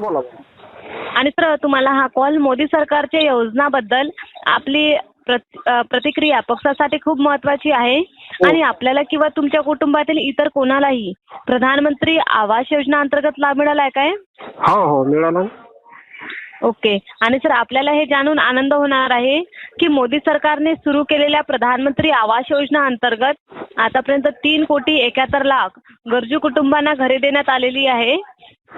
बोला. आणि सर तुम्हाला हा कॉल मोदी सरकारच्या योजनाबद्दल आपली प्रत- प्रतिक्रिया पक्षासाठी खूप महत्वाची आहे. आणि आपल्याला किंवा तुमच्या कुटुंबातील इतर कोणालाही प्रधानमंत्री आवास योजना अंतर्गत लाभ मिळालाय काय? हो हो मिळाला ओके. आणि सर आपल्याला हे जाणून आनंद होणार आहे की मोदी सरकारने सुरू केलेल्या प्रधानमंत्री आवास योजना अंतर्गत आतापर्यंत तीन कोटी एकाहत्तर लाख गरजू कुटुंबांना घरे देण्यात आलेली आहे.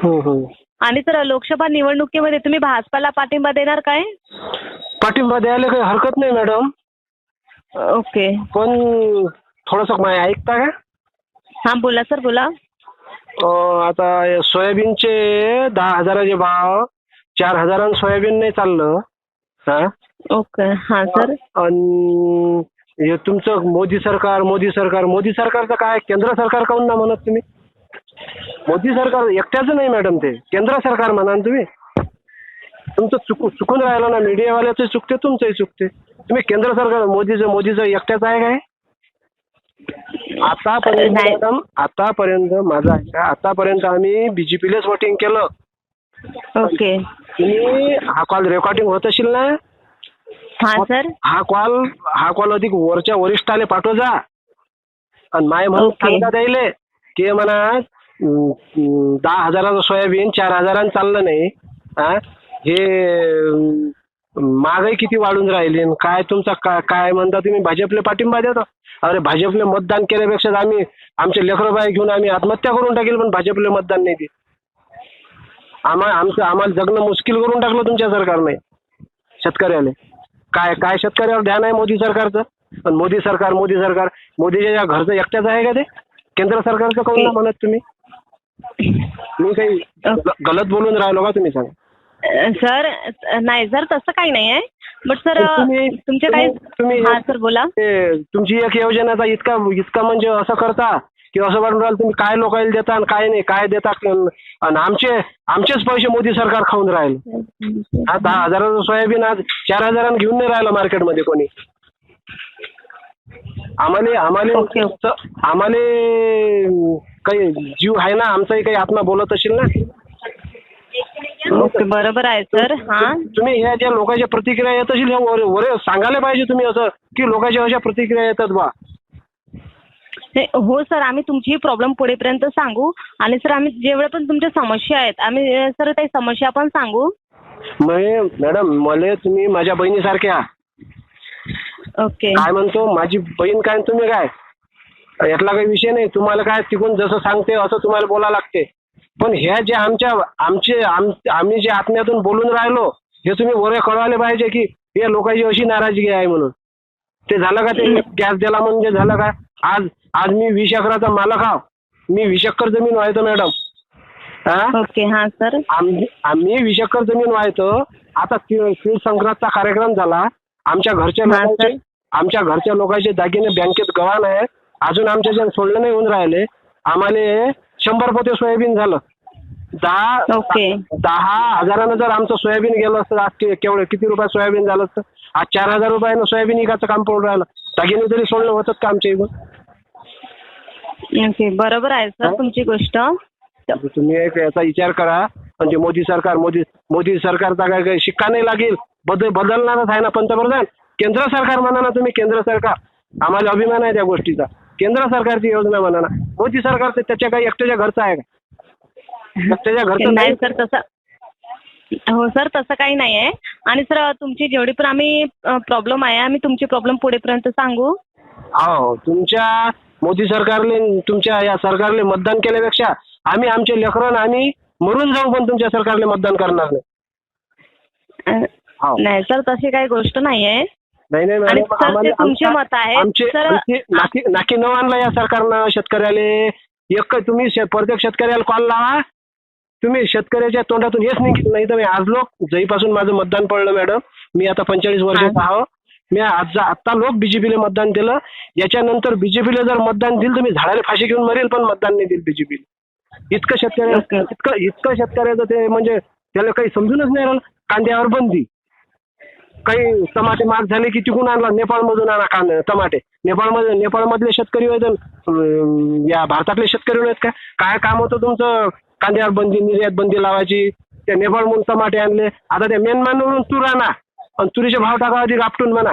हो हो. आणि सर लोकसभा निवडणुकीमध्ये तुम्ही भाजपाला पाठिंबा देणार काय? पाठिंबा द्यायला काही हरकत नाही मॅडम. ओके. पण थोडंसं माय ऐकता का? हां बोला सर बोला. अं, आता हे सोयाबीनचे दहा हजाराचे भाव चार हजारानं सोयाबीन नाही चाललं. हा. ओके. हां सर. आणि हे तुमचं मोदी सरकार मोदी सरकार मोदी सरकारचं काय? केंद्र सरकार काहून ना म्हणत तुम्ही? मोदी सरकार एकट्याचं नाही मॅडम ते. केंद्र सरकार म्हणा ना तुम्ही. तुमचं चुकू चुकून राहिलं ना मीडियावाल्याचं चुकते तुमचंही चुकते. तुम्ही केंद्र सरकार मोदीचं मोदीचं एकट्याचं आहे काय? आतापर्यंत. मॅडम आतापर्यंत माझं ऐका आतापर्यंत आम्ही बीजेपीलाच वोटिंग केलं. ओके. तुम्ही हा कॉल रेकॉर्डिंग होत असेल ना? हां सर. हा कॉल हा कॉल अधिक वरच्या वरिष्ठाले पाठव जा आणि माय म्हणून. सांगता द्यायले की म्हणा दहा हजाराचं सोयाबीन चार हजारानं चाललं नाही. हा हे महागाई किती वाढून राहिली आणि काय तुमचा का- काय म्हणता तुम्ही? भाजपले पाठिंबा देता? अरे भाजपले मतदान केल्यापेक्षा आम्ही आमचे लेकरं बाय घेऊन आम्ही आत्महत्या करून टाकेल पण भाजपले मतदान नाही देत. आम्हाला आमचं आम्हाला जगणं मुश्किल करून टाकलं तुमच्या सरकारने शेतकऱ्याले काय काय शेतकऱ्यावर ध्यान आहे मोदी सरकारचं? पण मोदी सरकार मोदी सरकार मोदीच्या घरचं एकट्याच आहे का ते? केंद्र सरकारचं कोण म्हणत तुम्ही? मी काही गलत बोलून राहिलो का तुम्ही सांगा? सर नाही सर तसं काही नाही आहे. बट सर तुमचे काही तुम्ही- हां सर बोला. तुमची एक योजनाचा इतका इतका म्हणजे असं करता की असं वाटून राहिलं तुम्ही काय लोकांना देता आणि काय नाही काय देता आणि आमचे आमचेच पैसे मोदी सरकार खाऊन राहील. हा दहा हजाराचं सोयाबीन आज चार हजारानं घेऊन नाही राहिलं मार्केटमध्ये कोणी. आम्हाला आम्हाला. आम्हाला काही जीव आहे ना आमचाही काही आत्मा बोलत असेल ना? ओके बरोबर आहे सर. हां. तुम्ही ह्या ज्या लोकांच्या प्रतिक्रिया येत असेल ह्या वर वर सांगायला पाहिजे तुम्ही असं की लोकांच्या अशा प्रतिक्रिया येतात बा. ते- हो सर आम्ही तुमची प्रॉब्लेम पुढेपर्यंत सांगू. आणि सर आम्ही जेवढ्या पण तुमच्या समस्या आहेत आम्ही अ, सर काही समस्या पण सांगू. मॅडम मला तुम्ही माझ्या बहिणीसारख्या. ओके. काय म्हणतो? माझी बहीण काय आणि तुम्ही काय? यातला काही विषय नाही. तुम्हाला काय तिकून जसं सांगते असं तुम्हाला बोला लागते. पण ह्या जे आमच्या आमचे आम आम्ही जे आत्म्यातून बोलून राहिलो हे तुम्ही वर कळवायला पाहिजे की या लोकांची अशी नाराजगी आहे म्हणून. ते झालं का ते गॅस दिला म्हणजे झालं का? आज आज मी वीस एकराचा मालक आहो. मी वीस एकर जमीन व्हायचं मॅडम. हा ओके हां सर. आम्ही वीस एकर जमीन व्हायचं आता तीळ संक्रांतचा कार्यक्रम झाला. आमच्या घरच्या. आमच्या घरच्या लोकांचे दागिने बँकेत गव्हाण आहे. अजून आमच्या सोडलं नाही होऊन राहिले आम्हाला शंभर पोते सोयाबीन झालं. दहा ओके. दहा हजारानं जर आमचं सोयाबीन गेलं असतं आज के- केवढं किती रुपयात सोयाबीन झालं असतं? आज चार हजार रुपयानं सोयाबीन इकाचं काम पडून राहिलं. दागिने तरी सोडलं होतं का आमच्या इथं? ओके बरोबर आहे सर? तुमची गोष्ट. तुम्ही एक याचा विचार करा. म्हणजे मोदी सरकार मोदी मोदी सरकारचा काय काही शिक्का नाही लागेल. बदल बदलणारच आहे ना पंतप्रधान. केंद्र सरकार म्हणा ना तुम्ही केंद्र सरकार. आम्हाला अभिमान आहे त्या गोष्टीचा. केंद्र सरकारची योजना म्हणा ना मोदी सरकार त्याच्या काही एकट्याच्या घरचं आहे का? एकट्याच्या घरचं नाही सर तसं हो सर तसं काही नाही आहे. आणि सर तुमची जेवढी पण आम्ही प्रॉब्लेम आहे आम्ही तुमची प्रॉब्लेम पुढेपर्यंत सांगू. हो तुमच्या मोदी सरकारले तुमच्या या सरकारले मतदान केल्यापेक्षा आम्ही आमचे लेकरं आम्ही मरून जाऊ पण तुमच्या सरकारले मतदान करणार नाही. हो. नाही सर तशी काही गोष्ट नाही आहे. नाही नाही. आमचे नाकी न आणलं या सरकारनं शेतकऱ्याले एक तुम्ही प्रत्येक शेतकऱ्याला कॉल लावा. तुम्ही शेतकऱ्याच्या तोंडातून हेच निघत नाही तर मी आज लोक जईपासून माझं मतदान पडलं मॅडम. मी आता पंचेचाळीस वर्षाचा आहो. मी आज आता लोक बीजेपीला मतदान दिलं याच्यानंतर बीजेपीला जर मतदान दिलं तर मी झाडाला फाशी घेऊन मरेल पण मतदान नाही दिलं बीजेपीला इतकं शेतकऱ्या. इतकं इतकं शेतकऱ्याचं ते म्हणजे त्याला काही समजूनच नाही राहिलं. कांद्यावर बंदी. काही टमाटे महाग झाले की तिकून आणला नेपाळमधून आणा कांदा टमाटे. नेपाळमध्ये नेपाळमधले शेतकरी आहेत या भारतातले शेतकरी नाहीत का काय काम होतं तुमचं? कांद्यावर बंदी निर्यात बंदी लावायची. त्या नेपाळमधून टमाटे आणले. आता त्या म्यानमारवरून तूर आणा. आणि तुरीचे भाव टाकावा ती आपटून म्हणा.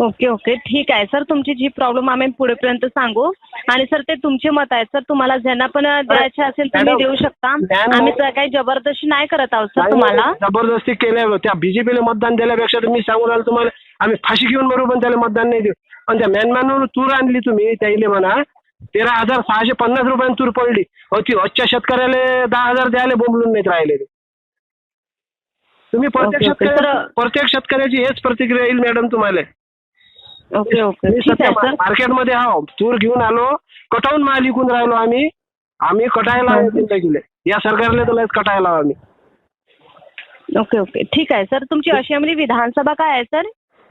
Okay okay. ठीक आहे. सर तुमची जी प्रॉब्लेम आम्ही पुढेपर्यंत सांगू. आणि सर ते तुमचे मत आहे. सर तुम्हाला ज्यांना पण द्यायचे असेल तुम्ही देऊ शकता. आम्ही तर काही जबरदस्ती नाही करत आहोत सर तुम्हाला. जबरदस्ती केल्या त्या बीजेपीला मतदान दिल्यापेक्षा मी सांगून आलो तुम्हाला. आम्ही फाशी घेऊन बरोबर पण त्याला मतदान नाही देऊ. पण त्या म्यानमारवरून तूर आणली तुम्ही त्याईले म्हणा. तेरा हजार सहाशे पन्नास रुपयांनी तूर पडली. अहो ती आजच्या शेतकऱ्याला दहा हजार द्यायला बोंबलून नाहीत राहिले ते. तुम्ही प्रत्येक ओके, ओके. शेतकऱ्या तर- प्रत्येक शेतकऱ्याची हेच प्रतिक्रिया येईल मॅडम तुम्हाला. Okay okay. मी सध्या मार्केटमध्ये आहो तूर घेऊन आलो. कटावून माल विकून राहिलो आम्ही. आम्ही कटायला हं. या सरकारला तर कटायला आम्ही ओके ओके. ठीक आहे सर. तुमची अशामध्ये विधानसभा काय आहे सर?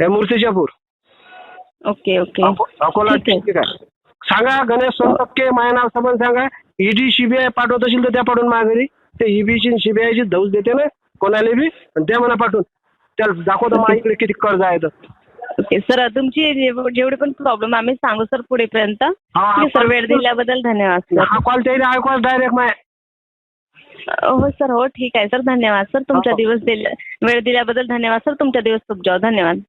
हे मूर्तिजापूर ओके ओके. अको- अकोला ठीक आहे. सांगा गणेश सोनटक्के माझ्या नाव सबंध सांगा. ईडी सीबीआय पाठवत असेल तर त्या पाठवून माघारी. ते ईबीची सीबीआयची धौस देते ना कोणाला बी. आणि त्या म्हणा पाठवून. त्याला दाखवतो मा इकडे किती कर्ज आहे तर ओके सर तुमची जेव- जेवढे पण प्रॉब्लेम आम्ही सांगू सर पुढेपर्यंत. हा, ठीक आहे, सर आपण- वेळ दिल्याबद्दल धन्यवाद सर. हा कॉल त्याला ऐकवा डायरेक्ट माय हो सर हो ठीक आहे सर. धन्यवाद सर. तुमचा हो. दिवस दिल्या वेळ दिल्याबद्दल धन्यवाद सर. तुमचा दिवस खूप जाऊ. धन्यवाद.